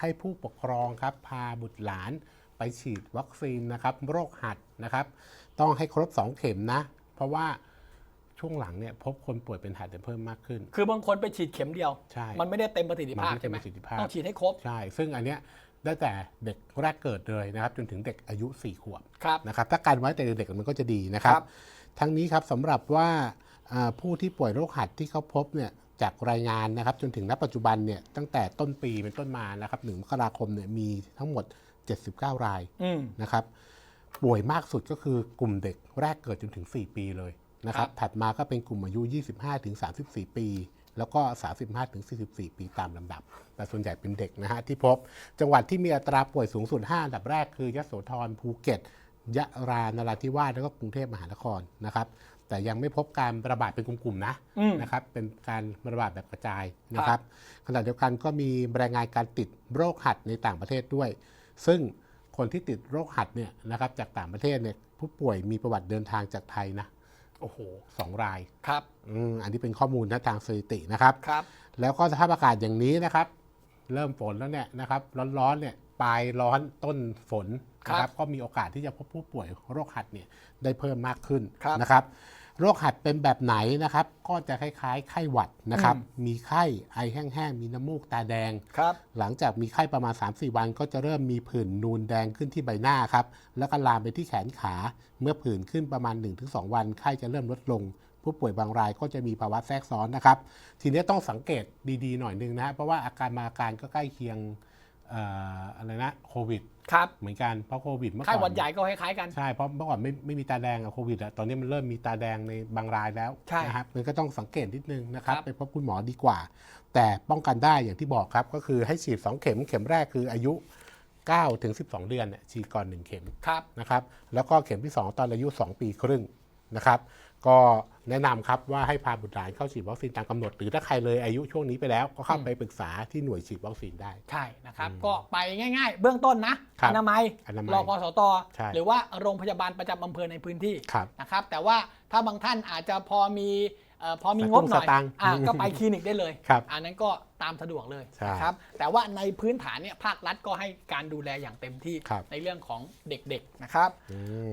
ให้ผู้ปกครองครับพาบุตรหลานไปฉีดวัคซีนนะครับโรคหัดนะครับ ต้องให้ครบ 2 เข็มนะ เพราะว่าช่วงหลังเนี่ยพบคนป่วยเป็นหัดเนี่ยเพิ่มมากขึ้น คือบางคนไปฉีดเข็มเดียว ใช่ มันไม่ได้เต็มประสิทธิภาพมันไม่เต็ใช่มไหมประสิทธิภาพต้องฉีดให้ครบ ใช่ ซึ่งอันเนี้ยได้แต่เด็กแรกเกิดเลยนะครับ จนถึงเด็กอายุ 4 ขวบครับนะครับถ้าการไว้แต่เด็กๆมันก็จะดีนะครับครับ ทั้งนี้ครับสำหรับว่าอ่าผู้ที่ป่วยโรคหัดที่เขาพบเนี่ย จากรายงานนะครับจนถึงณปัจจุบันเนี่ยตั้งแต่ต้นปีเป็นต้นมานะครับหนึ่งมกราคมเนี่ยมีทั้งหมด 79 รายอืม นะครับป่วยมากสุดก็คือกลุ่มเด็กแรกเกิดจนถึง 4 ปีเลยนะครับครับถัดมาก็เป็นกลุ่มอายุ 25ถึง34 ปี แล้วก็ 35ถึง44 ปีตามลำดับ แต่ส่วนใหญ่เป็นเด็กนะฮะที่พบ จังหวัดที่มีอัตราป่วยสูงสุด 5 อันดับแรกคือยโสธรภูเก็ต ยะรานราธิวาสแล้วก็กรุงเทพมหานครนะครับ แต่ยังไม่พบการระบาดเป็นกลุ่มๆนะอืม นะครับ เป็นการระบาดแบบกระจายนะครับขณะเดียวกันก็มีรายงานการติดโรคหัดในต่างประเทศด้วย ซึ่งคนที่ติดโรคหัดเนี่ยนะครับจากต่างประเทศเนี่ยผู้ป่วยมีประวัติเดินทางจากไทยนะโอ้โห สองรายครับ อืมอันนี้เป็นข้อมูลนะทางสถิตินะครับ ครับ แล้วก็สภาพอากาศอย่างนี้นะครับ เริ่มฝนแล้วเนี่ยนะครับร้อนๆเนี่ยปลายร้อนต้นฝนนะคครัรับบก็มีโอกาสที่จะพบผู้ป่วยโรคหัดเนี่ยได้เพิ่มมากขึ้นครับนะครับ โรคหัดเป็นแบบไหนนะครับ ก็จะคล้ายๆ ไข้หวัดนะครับ มีไข้ไอแห้งๆ มีน้ำมูกตาแดงครับหลังจากมีไข้ประมาณ 3-4 วันก็จะเริ่มมีผื่นนูนแดงขึ้นที่ใบหน้าครับ แล้วก็ลามไปที่แขนขา เมื่อผื่นขึ้นประมาณ 1-2 วันไข้จะเริ่มลดลง ผู้ป่วยบางรายก็จะมีภาวะแทรกซ้อนนะครับ ทีนี้ต้องสังเกตดีๆหน่อยหนึงนะเพราะว่าอาการมาอาการก็ใกล้เคียงเอ่ออะไรนะโควิดครับเหมือนกันเพราะโควิดเมื่อก่ไข้อนหวัดใหญ่ก็คล้ายๆกันใช่เพราะเมื่อก่อนไม่ไม่มีตาแดงอะโควิดอะตอนนี้มันเริ่มมีตาแดงในบางรายแล้วใช่นะครับมันก็ต้องสังเกตนิดนึงนะครับครับ ไปพบคุณหมอดีกว่า แต่ป้องกันได้อย่างที่บอกครับก็คือให้ฉีด 2 เข็มเข็มแรกคืออายุ9ถึง12 เดือนเนี่ยฉีดก่อน 1 เข็มครับนะครับ แล้วก็เข็มที่ 2 ตอนอายุ 2 ปีครึ่งนะครับ ก็ แนะนำครับว่าให้พาบุตรหลานเข้าฉีดวัคซีนตามกำหนด หรือถ้าใครเลยอายุช่วงนี้ไปแล้ว ก็เข้าอืมไปปรึกษาที่หน่วยฉีดวัคซีนได้ ใช่นะครับอืมก็ไปง่าย ๆ เบื้องต้นนะครับอนามัยอนามัยรอพสตใช่หรือว่าโรงพยาบาลประจำอำเภอในพื้นที่ครับนะครับ แต่ว่าถ้าบางท่านอาจจะพอมีเอ่อพอมีสงตุ้บงหน่อยสตางค์อะก็ไปคลินิกได้เลยครับอันนั้นก็ตามสะดวกเลยใช่นะครับแต่ว่าในพื้นฐานเนี่ยภาครัฐก็ให้การดูแลอย่างเต็มที่ครับ ในเรื่องของเด็กๆนะครับ อืม